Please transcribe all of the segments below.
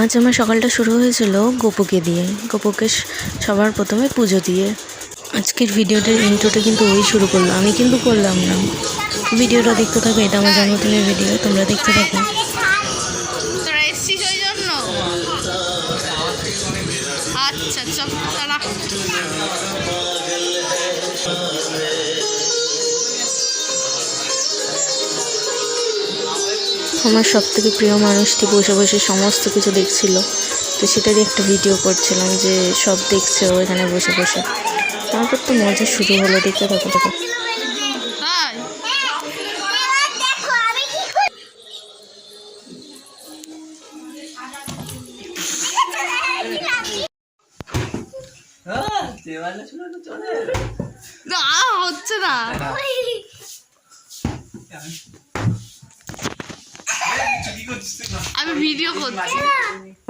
আজ আমার সকালটা শুরু হয়েছিল গোপুকে দিয়ে। গোপুকে সবার প্রথমে পুজো দিয়ে। আজকের ভিডিওটার ইন্ট্রোটা কিন্তু ওই শুরু করল। আমি কিন্তু করলাম না। ভিডিওটা দেখতে থাকো, এটা আমার জন্মদিনের ভিডিও তোমরা দেখতে থাকো। আচ্ছা চল তারা আমার সব থেকে প্রিয় মানুষটি বসে বসে সমস্ত কিছু দেখছিল। তো সেটারই একটা ভিডিও করছিলাম যে সব দেখছে ও এখানে বসে বসে। তারপর তো মজা শুরু হলো দেখতে থাকো দেখো। না হচ্ছে না। আমি ভিডিও করছি।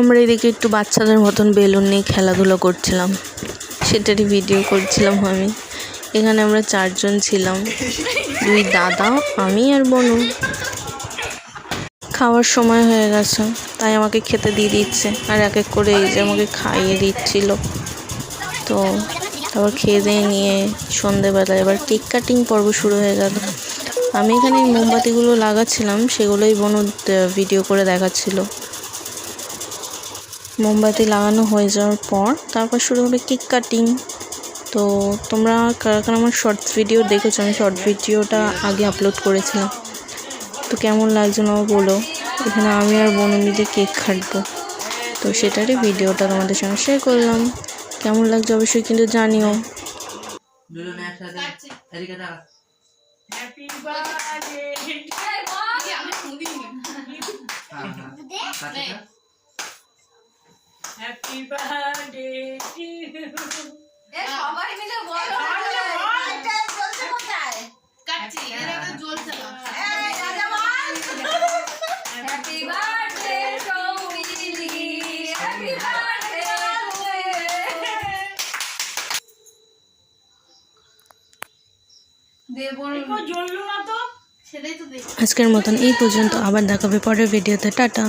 আমরা এদিকে একটু বাচ্চাদের মতন বেলুন নিয়ে খেলাধুলো করছিলাম। সেটারই ভিডিও করছিলাম আমি। এখানে আমরা চারজন ছিলাম। দুই দাদা, আমি আর বনু। খাওয়ার সময় হয়ে গেছে। তাই আমাকে খেতে দিয়ে দিচ্ছে। আর এক এক করে এই যে আমাকে খাইয়ে দিচ্ছিল। তো তারপর খেয়ে দিয়ে নিয়ে সন্ধেবেলা এবার কেক কাটিং পর্ব শুরু হয়ে গেল। আমি এখানে মোমবাতিগুলো লাগাচ্ছিলাম, সেগুলোই বনু ভিডিও করে দেখাচ্ছিল। মোমবাতি লাগানো হয়ে যাওয়ার পর তারপর শুরু হবে কেক কাটিং। তো তোমরা কারা কারা আমার শর্টস ভিডিও দেখেছ? আমি শর্ট ভিডিওটা আগে আপলোড করেছিলাম। তো কেমন লাগছে না বলো। এখানে আমি আর বোন মিলে কেক কাটবো। তো সেটারই ভিডিওটা তোমাদের সঙ্গে শেয়ার করলাম। কেমন লাগছে অবশ্যই কিন্তু জানিও। এদিকে তাকা আমি শুনিনি হ্যাঁ হ্যাঁ। To you. সবাই মিলে বলো। আজকের মতন এই পর্যন্ত আবার দেখাবে পরের ভিডিওতে টাটা।